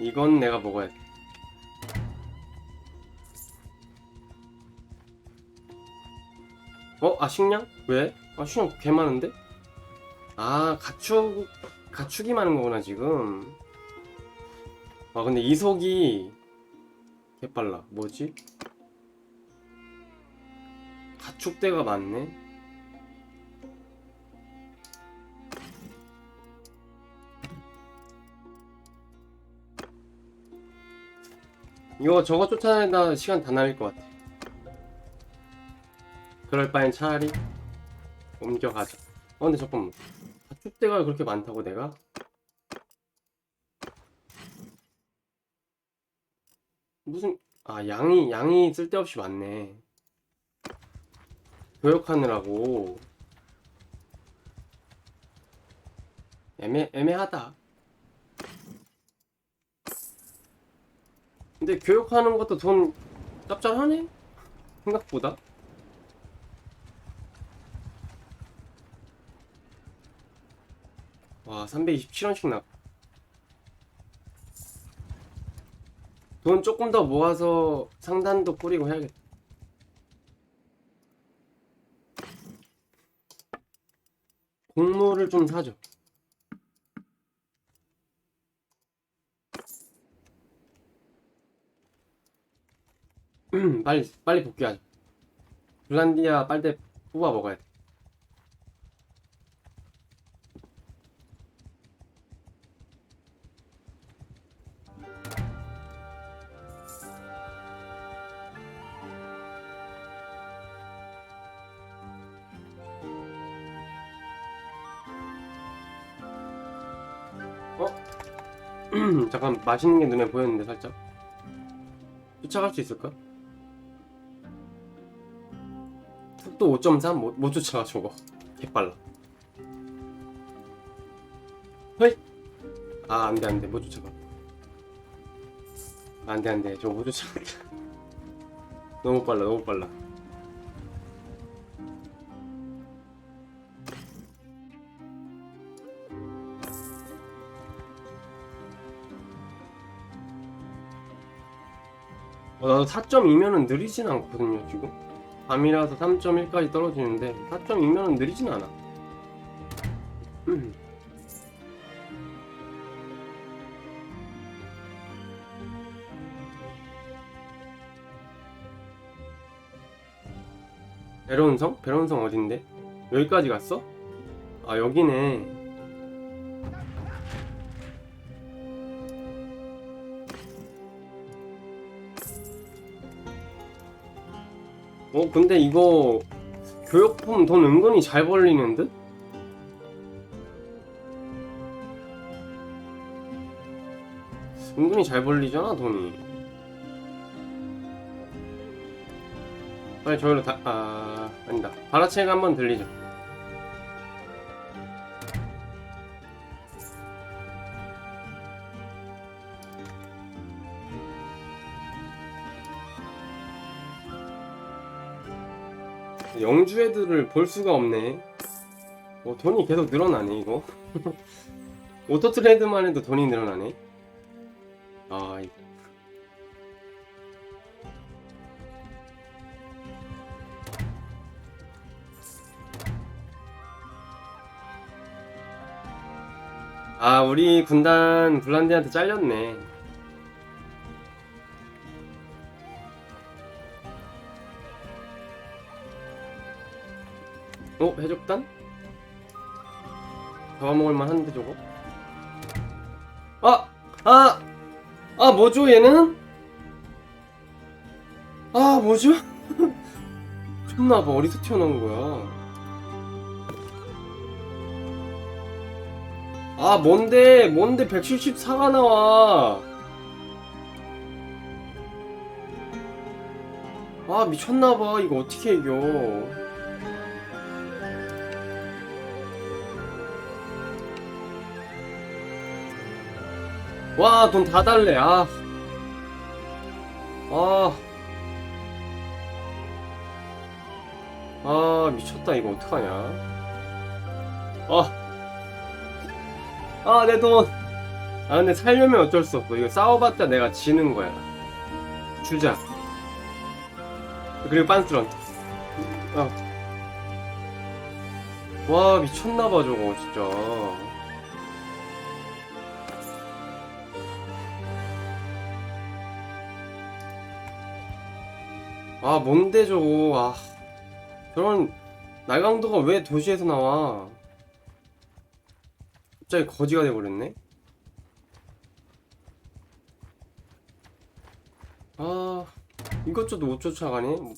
이건 내가 먹어야 돼. 어? 아 식량? 왜? 아 식량 개 많은데? 아 가축 가축이 많은 거구나 지금. 아 근데 이속이 개 빨라. 뭐지? 가축대가 많네. 이거 저거 쫓아내다 시간 다 날릴 것 같아. 그럴 바엔 차라리 옮겨가자. 어, 근데 잠깐만. 가축대가 그렇게 많다고 내가? 무슨, 아, 양이, 양이 쓸데없이 많네. 교육하느라고. 애매, 애매하다. 근데 교육하는 것도 돈 짭짤하네? 생각보다. 와, 327원씩 나. 돈 조금 더 모아서 상단도 뿌리고 해야겠다. 곡물을 좀 사죠. 빨리 빨리 복귀하자. 블란디아 빨대 뽑아 먹어야 돼. 어? 잠깐 맛있는 게 눈에 보였는데 살짝 쫓아갈 수 있을까? 속도 5.3? 못, 못 쫓아가 저거. 개빨라. 헐! 아 안돼 안돼. 못 쫓아가 안돼 안돼. 저거 못 쫓아가 너무 빨라 너무 빨라. 어, 나도 4.2면은 느리진 않거든요 지금 밤이라서 3.1까지 떨어지는데 4.2면은 느리진 않아 음. 베론성? 베론성 어딘데? 여기까지 갔어? 아 여기네 어 근데 이거 교육품 돈 은근히 잘 벌리는 듯? 은근히 잘 벌리잖아 돈이. 빨리 저기로 다.. 아.. 아니다. 바라책 한번 들리죠 영주 애들을 볼 수가 없네. 뭐 돈이 계속 늘어나네 이거. 오토 트레이드만 해도 돈이 늘어나네. 아, 이- 아 우리 군단 블란디한테 잘렸네. 어? 해적단? 잡아먹을만 한데 저거? 아! 아! 아 뭐죠 얘는? 아 뭐죠? 존나봐 어디서 튀어나온 거야 아 뭔데 뭔데 174가 나와 아 미쳤나봐 이거 어떻게 이겨 와, 돈 다 달래, 아. 아. 아, 미쳤다, 이거 어떡하냐. 아. 아, 내 돈. 아 근데 살려면 어쩔 수 없어 이거 싸워봤자 내가 지는 거야 주자 그리고 빤스런 어. 와 미쳤나봐 저거 진짜 아 뭔데 저거 아. 저런 날강도가 왜 도시에서 나와? 갑자기 거지가 돼버렸네. 아 이것저것 못 쫓아가네. 뭐.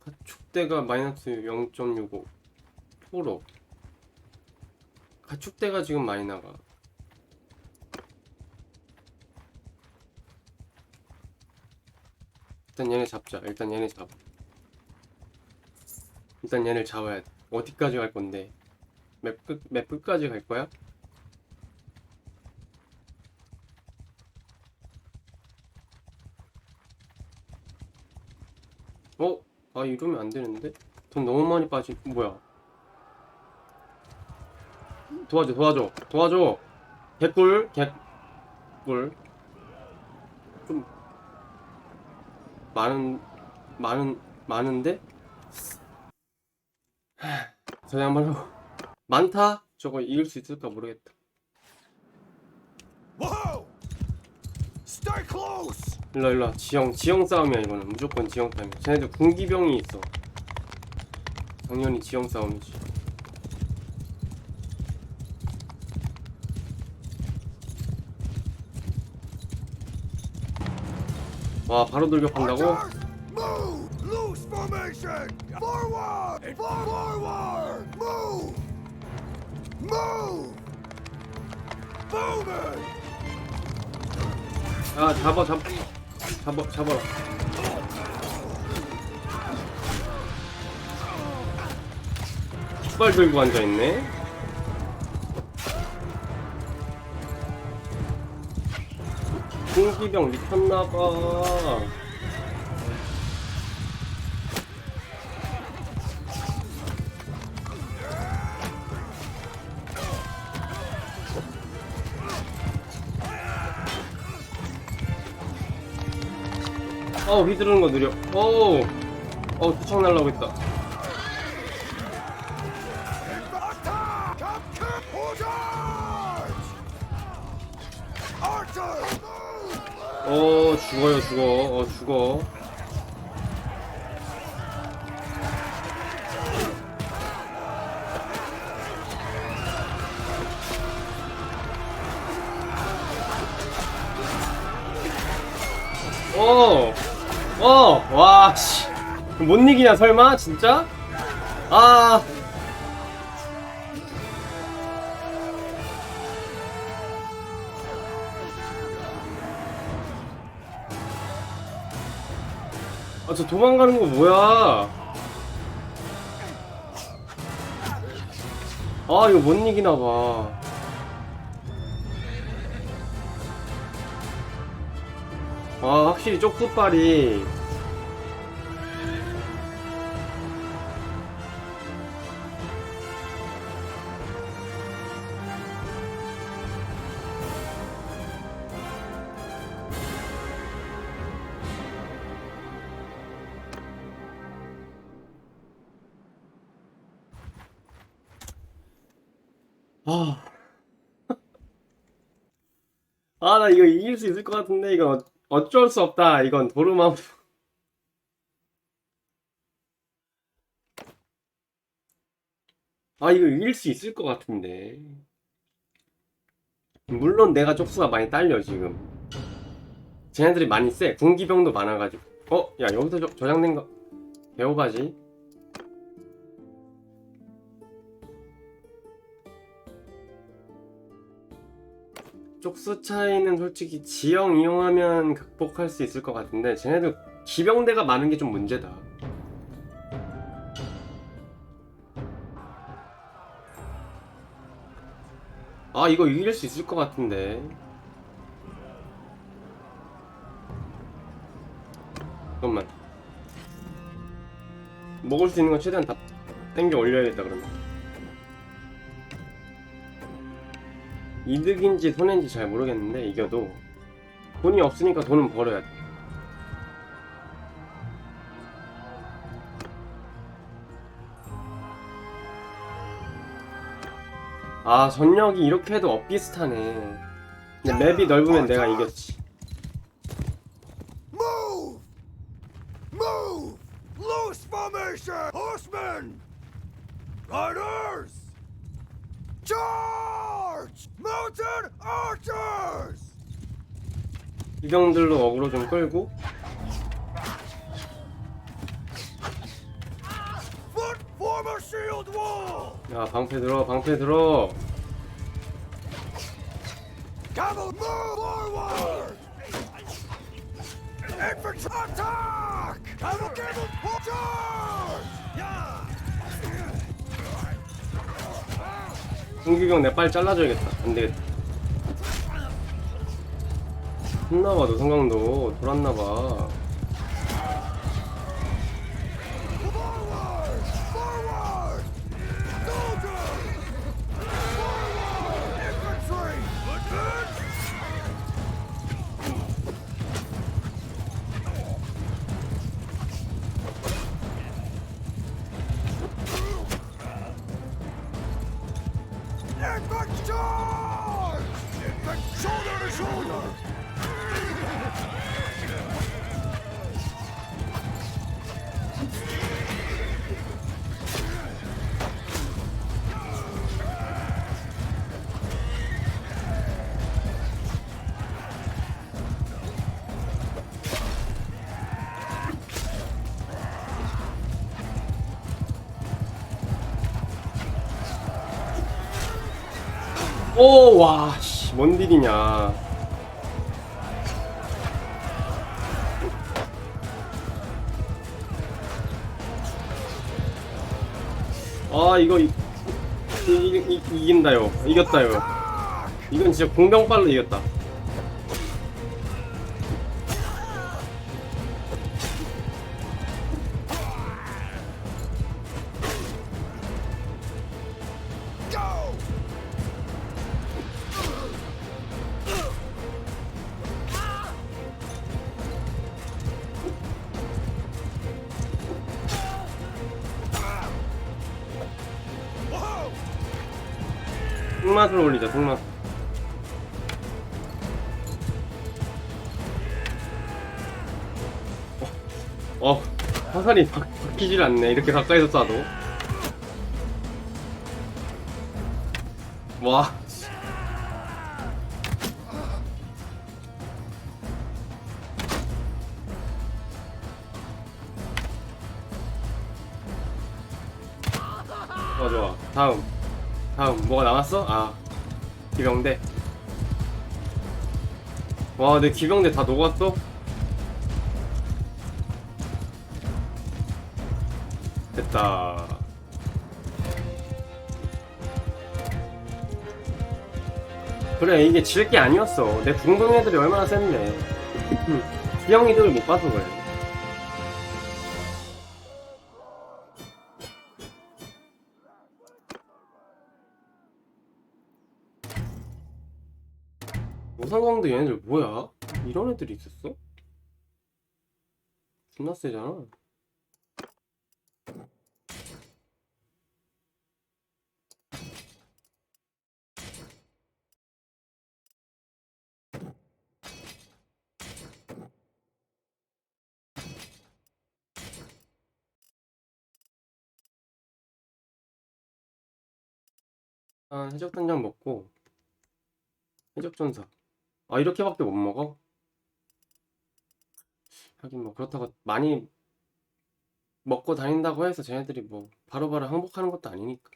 가축대가 마이너스 0.65 포로 가축대가 지금 많이 나가 일단 얘네 잡자. 일단 얘네 잡아 일단 얘를 잡아야 돼. 어디까지 갈 건데? 맵, 끝, 맵 끝까지 갈 거야? 어? 아 이러면 안 되는데? 돈 너무 많이 빠지 뭐야? 도와줘 도와줘. 도와줘. 개꿀? 개꿀? 좀 많은 많은 많은데? 저 양말로 많다? 저거 이길 수 있을까 모르겠다! 일로 일로 지형 지형 싸움이야 이거는. 무조건 지형 싸움이야. 쟤네들 군기병이 있어. 당연히 지형 싸움이지 와 바로 돌격한다고? 야 잡아 잡 잡아 잡아라 깃발 들고 앉아있네 공기병 미쳤나봐 어우 휘두르는 거 느려. 어우. 어우 투척 날라고 있다 어 죽어요 죽어 어 죽어 어, 어, 와, 씨. 못 이기냐, 설마? 진짜? 아. 아, 저 도망가는 거 뭐야? 아, 이거 못 이기나 봐. 아, 확실히 쪽수빨이. 나 이거 이길 수 있을 것 같은데, 이건 어- 어쩔 수 없다. 이건 도르마무. 아, 이거 이길 수 있을 것 같은데. 물론 내가 쪽수가 많이 딸려, 지금. 쟤네들이 많이 세. 군기병도 많아가지고. 어? 야, 여기서 저, 저장된 거. 배워가지. 쪽수 차이는 솔직히 지형 이용하면 극복할 수 있을 것 같은데 쟤네들 기병대가 많은 게 좀 문제다. 아 이거 이길 수 있을 것 같은데. 잠깐만. 먹을 수 있는 건 최대한 다 땡겨 올려야겠다 그러면. 이득인지 손해인지 잘 모르겠는데 이겨도 돈이 없으니까 돈은 벌어야 돼. 아 전력이 이렇게 해도 엇비슷하네. 근데 맵이 넓으면 내가 이겼지. Move! Move! Loose formation! Horsemen! Riders! Charge! Mounted archers! 이병들로 어그로 좀 끌고 Foot form a shield wall! 야 방패 들어 방패 들어 Cavalry move forward! Infantry attack! Cavalry charge! 공기병 내 빨리 잘라줘야겠다. 안 되겠다. 혼나봐 너 성광도. 돌았나봐 오 와 씨 뭔 딜이냐. 아 이거 이, 이, 이, 이, 이긴다요. 이겼다요. 이건 진짜 공병빨로 이겼다 이렇게 가까이서 쏴도. 와. 좋아 좋아. 다음. 다음. 뭐가 남았어? 아. 기병대. 와 내 기병대 다 녹았어? 됐다. 그래 이게 질 게 아니었어. 내 중동 애들이 얼마나 센데 기영 이득을 못 봐서 그래. 오상광도 얘네들 뭐야? 이런 애들이 있었어? 존나 세잖아 아 해적단장 먹고 해적전사. 아 이렇게밖에 못 먹어? 하긴 뭐 그렇다고 많이 먹고 다닌다고 해서 쟤네들이 뭐 바로바로 항복하는 것도 아니니까.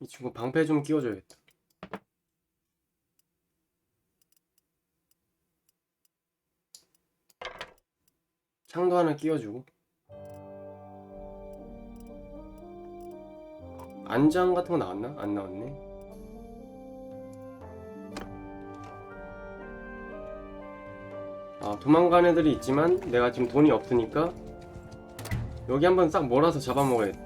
이 친구 방패 좀 끼워줘야겠다. 창도 하나 끼워주고 안장 같은 거 나왔나? 안 나왔네. 아, 도망간 애들이 있지만 내가 지금 돈이 없으니까 여기 한번 싹 몰아서 잡아먹어야 돼.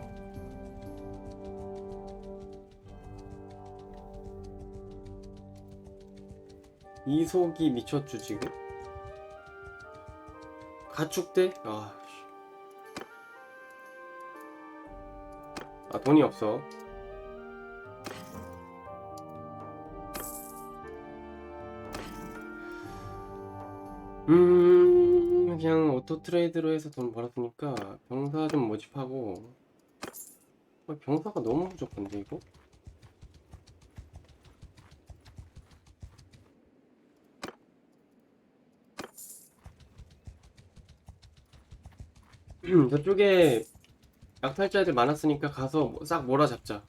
이속이 미쳤죠 지금? 가축대? 아 아 돈이 없어. 음 그냥 오토 트레이드로 해서 돈 벌었으니까 병사 좀 모집하고. 어, 병사가 너무 부족한데 이거? 음, 저쪽에 약탈자들 많았으니까 가서 뭐- 싹 몰아잡자.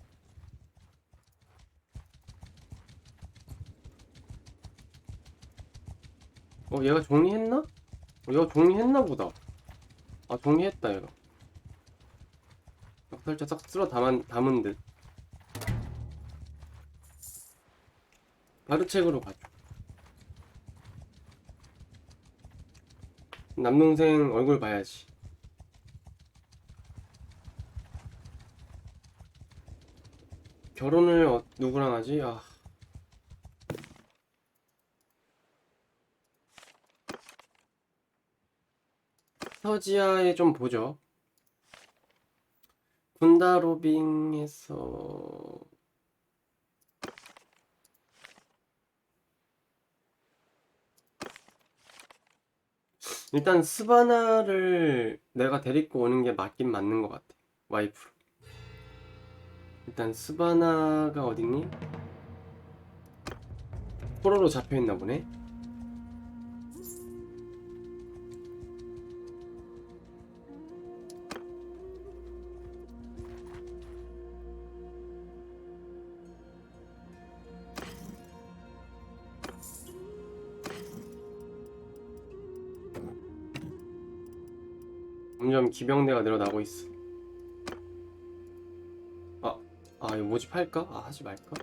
어, 얘가 정리했나? 어, 얘가 정리했나 보다. 아, 정리했다, 얘가. 약탈자 싹 쓸어 담은, 담은 듯. 바르책으로 가죠. 남동생 얼굴 봐야지. 결혼을 어, 누구랑 하지? 아. 서지아에 좀 보죠. 군다 로빙에서 일단 스바나를 내가 데리고 오는 게 맞긴 맞는 것 같아. 와이프로. 일단 스바나가 어딨니? 포로로 잡혀있나 보네. 점점 기병대가 늘어나고 있어. 아, 아 이거 모집할까? 아 하지 말까?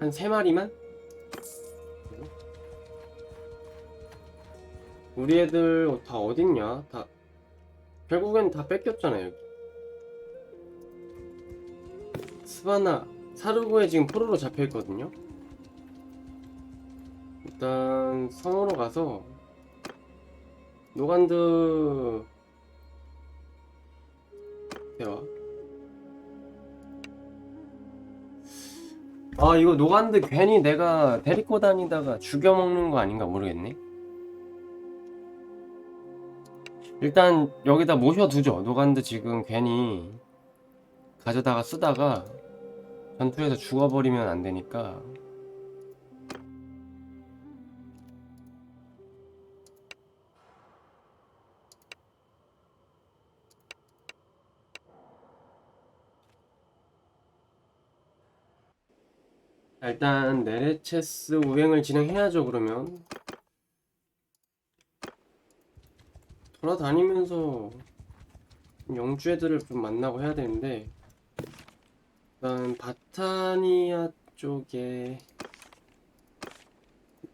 한 세 마리만? 우리 애들 다 어딨냐? 다 결국엔 다 뺏겼잖아 여기. 스바나 사르고에 지금 포로로 잡혀 있거든요. 일단 성으로 가서 노간드. 대화 아 이거 노간드 괜히 내가 데리고 다니다가 죽여먹는 거 아닌가 모르겠네. 일단 여기다 모셔두죠. 노간드 지금 괜히 가져다가 쓰다가 전투에서 죽어버리면 안 되니까 일단 네레체스 우행을 진행해야죠 그러면. 돌아다니면서 영주 애들을 좀 만나고 해야 되는데 일단 바타니아 쪽에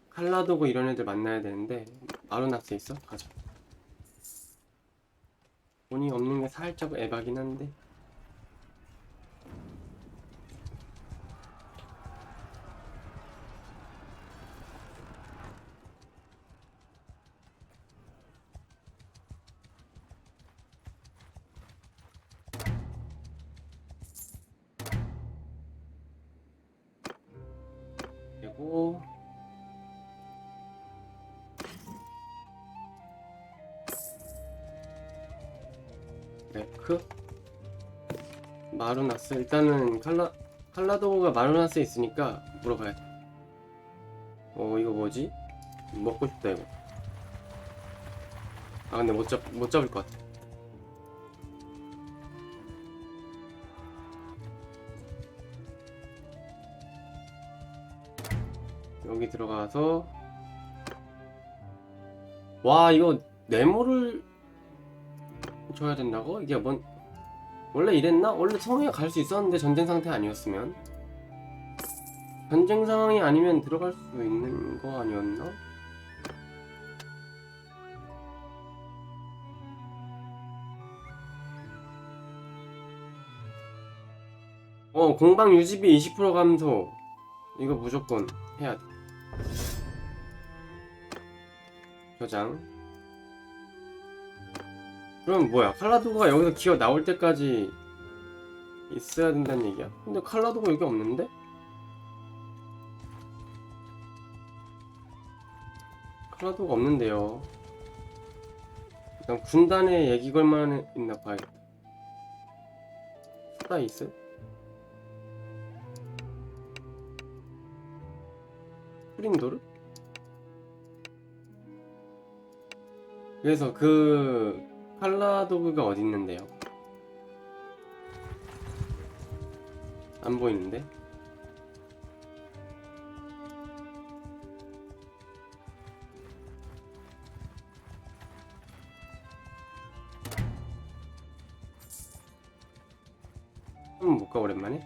칼라도고 이런 애들 만나야 되는데 아르낙스 있어? 가자. 돈이 없는 게 살짝 에바긴 한데 마루나스 일단은 칼라 칼라도가 마루나스에 있으니까 물어봐야 돼. 어 이거 뭐지? 먹고 싶다 이거. 아 근데 못 잡 못 잡을 것 같아. 여기 들어가서 와 이거 네모를 줘야 된다고? 이게 뭔 원래 이랬나? 원래 성에 갈수 있었는데 전쟁 상태 아니었으면 전쟁 상황이 아니면 들어갈 수 있는 거 아니었나? 어 공방 유지비 20% 감소 이거 무조건 해야 돼 저장 그럼 뭐야 칼라도가 여기서 기어 나올 때까지 있어야 된다는 얘기야 근데 칼라도가 여기 없는데? 칼라도가 없는데요 일단 군단에 얘기 걸만 있나 봐야겠다 스타이스? 프린도르? 그래서 그 칼라도그가 어디 있는데요? 안 보이는데? 한번 볼까 오랜만에?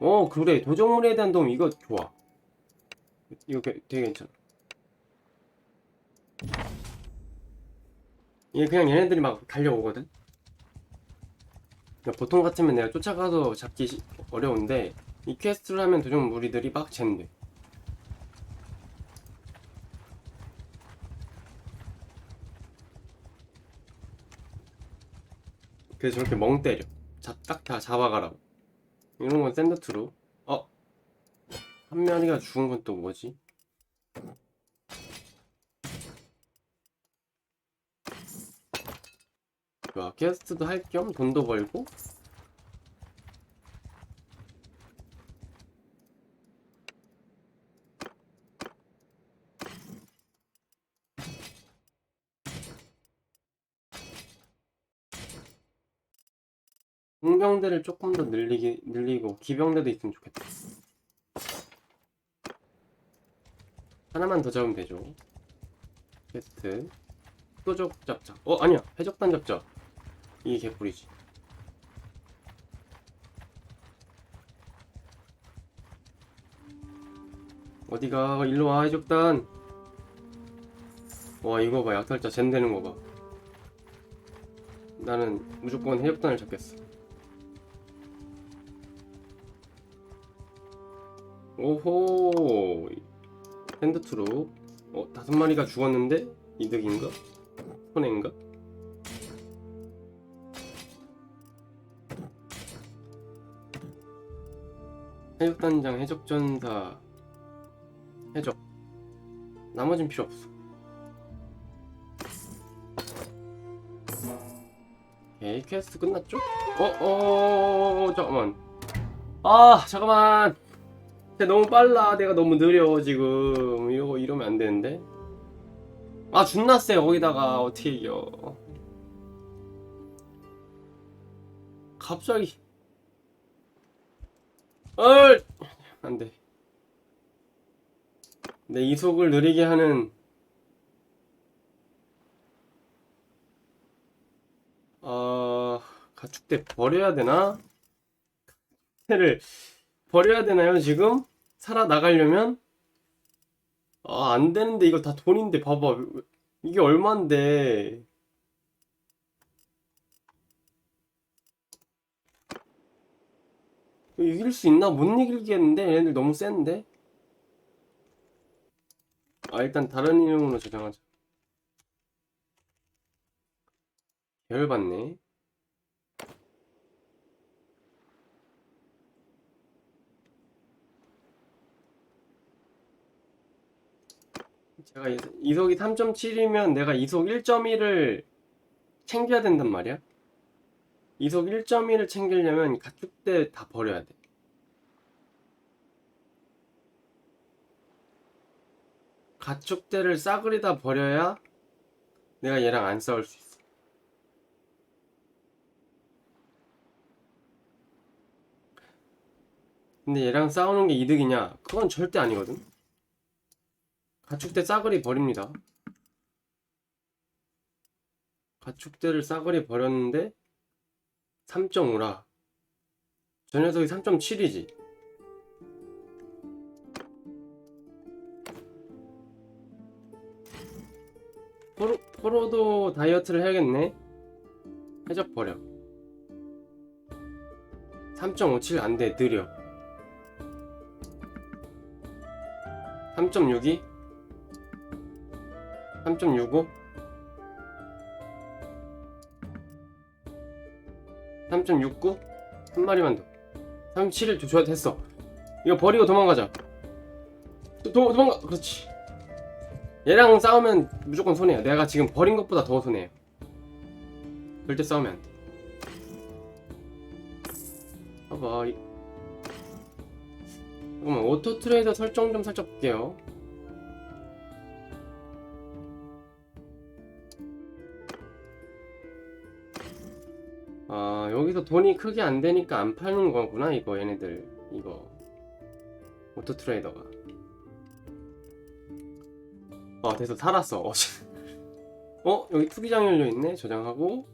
어 그래 도적물에 대한 도움 이거 좋아 이거 게- 되게 괜찮아 이게 그냥 얘네들이 막 달려오거든? 그러니까 보통 같으면 내가 쫓아가서 잡기 시- 어려운데 이 퀘스트를 하면 도적 무리들이 막 젠돼 그래서 저렇게 멍 때려. 딱 다 잡아가라고. 이런 건 샌드트로. 어? 한 마리가 죽은 건 또 뭐지? 좋아 퀘스트도 할 겸 돈도 벌고 공병대를 조금 더 늘리기 늘리고 기병대도 있으면 좋겠다. 하나만 더 잡으면 되죠. 퀘스트 표적 잡자. 어 아니야 해적단 잡자. 이게 개꿀이지. 어디가 일로 와 해적단. 와 이거 봐 약탈자 젠 되는 거 봐. 나는 무조건 해적단을 잡겠어. 오호 핸드트루 어 다섯 마리가 죽었는데 이득인가 손해인가 해적단장 해적전사 해적 나머진 필요 없어 오케이 퀘스트 끝났죠? 어 어어어 잠깐만 아 잠깐만 근데 너무 빨라. 내가 너무 느려 지금. 이거 이러면 안 되는데. 아 존나 세 거기다가 어떻게 이겨? 갑자기. 얼. 안 돼. 내 이속을 느리게 하는. 아 가축대 버려야 되나? 를 버려야 되나요, 지금? 살아나가려면? 아, 안 되는데, 이거 다 돈인데, 봐봐. 이게 얼만데. 이길 수 있나? 못 이기겠는데? 얘네들 너무 센데? 아, 일단 다른 이름으로 저장하자. 열받네. 제가 이- 이속이 3.7이면 내가 이속 1.1을 챙겨야 된단 말이야. 이속 1.1을 챙기려면 가축대 다 버려야 돼. 가축대를 싸그리 다 버려야 내가 얘랑 안 싸울 수 있어. 근데 얘랑 싸우는 게 이득이냐? 그건 절대 아니거든. 가축대 싸그리 버립니다. 가축대를 싸그리 버렸는데 3.5라. 저 녀석이 3.7이지. 포로, 포로도 다이어트를 해야겠네. 해적 버려. 3.57 안돼 느려 3.62 3.65 3.69 한 마리만 더. 37을 줘야 됐어. 이거 버리고 도망가자. 도, 도, 도망가. 그렇지. 얘랑 싸우면 무조건 손해야. 내가 지금 버린 것보다 더 손해요 절대 싸우면 안돼. 봐봐. 이... 잠깐만 오토 트레이더 설정 좀 살짝 볼게요 여기서 돈이 크게 안 되니까 안 파는 거구나 이거 얘네들. 이거. 오토 트레이더가. 아 됐어. 살았어. 어, 씨. 어? 여기 투기장 열려 있네? 저장하고.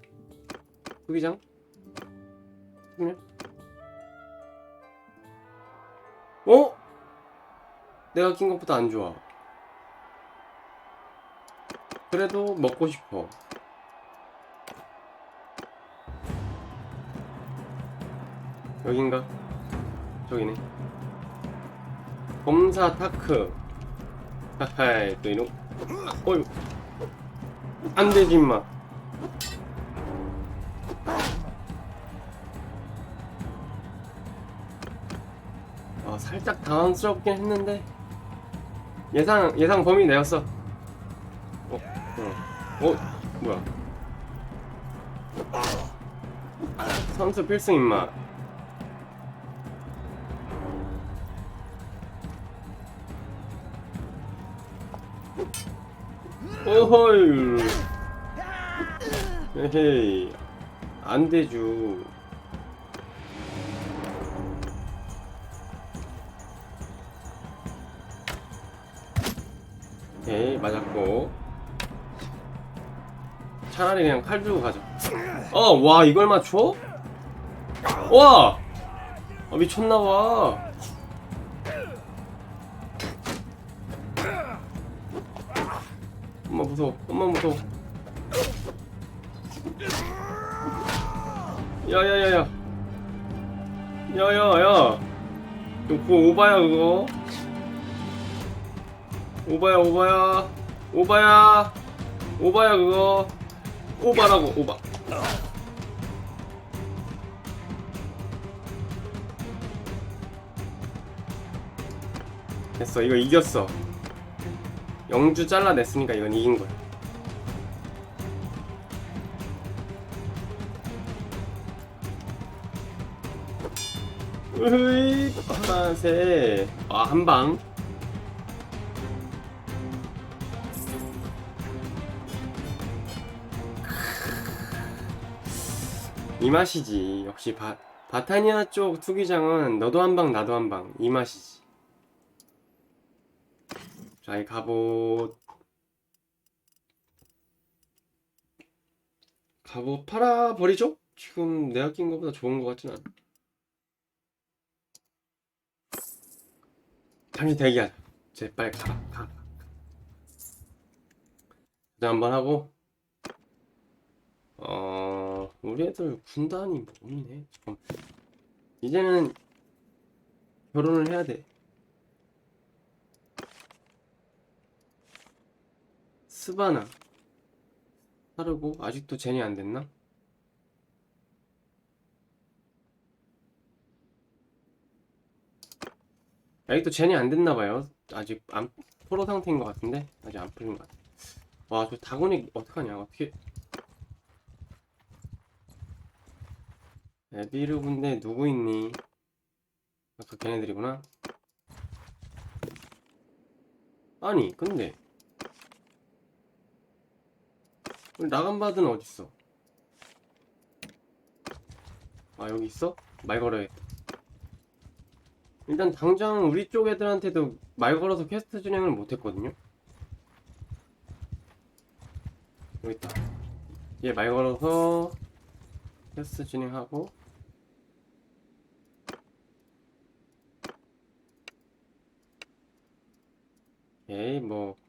투기장? 투기장 어? 내가 낀 것보다 안 좋아. 그래도 먹고 싶어 여긴가? 저기네. 검사 타크. 하하이, 또 이놈. 어휴. 안 되지, 임마. 아, 살짝 당황스럽긴 했는데. 예상, 예상 범위 내였어. 어, 어, 어, 뭐야. 선수 필승, 임마. 어허이 에헤이. 안되죠. 오케이 맞았고. 차라리 그냥 칼 들고 가자. 어와 이걸 맞춰? 와! 아, 미쳤나봐 무서워. 엄마 무서워. 야야야야. 야야야. 그거 오바야 그거? 오바야 오바야. 오바야. 오바야 그거? 오바라고 오바. 됐어 이거 이겼어 영주 잘라냈으니까 이건 이긴 거야. 으이, 파란색. 아, 한 방. 이 맛이지. 역시 바, 바타니아 쪽 투기장은 너도 한 방, 나도 한 방. 이 맛이지. 자, 이 갑옷. 갑옷 팔아버리죠? 지금 내가 낀 것보다 좋은 것 같진 않아. 잠시 대기하자. 제 빨리 가라, 가. 이제 한번 하고. 어, 우리 애들 군단이 뭐 없네. 잠깐. 이제는 결혼을 해야 돼. 스바나 하르고 아직도 젠이 안 됐나? 아직도 젠이 안 됐나 봐요. 아직 안 프로 상태인 것 같은데 아직 안 풀린 것 같아. 와, 저 다곤이 어떡하냐? 어떻게? 에비르 군대 누구 있니? 아까 걔네들이구나. 아니, 근데 우리 나간 바드는 어딨어? 아 여기 있어? 말 걸어야겠다. 일단 당장 우리 쪽 애들한테도 말 걸어서 퀘스트 진행을 못했거든요. 여기 있다. 얘 말 걸어서 퀘스트 진행하고. 에이 뭐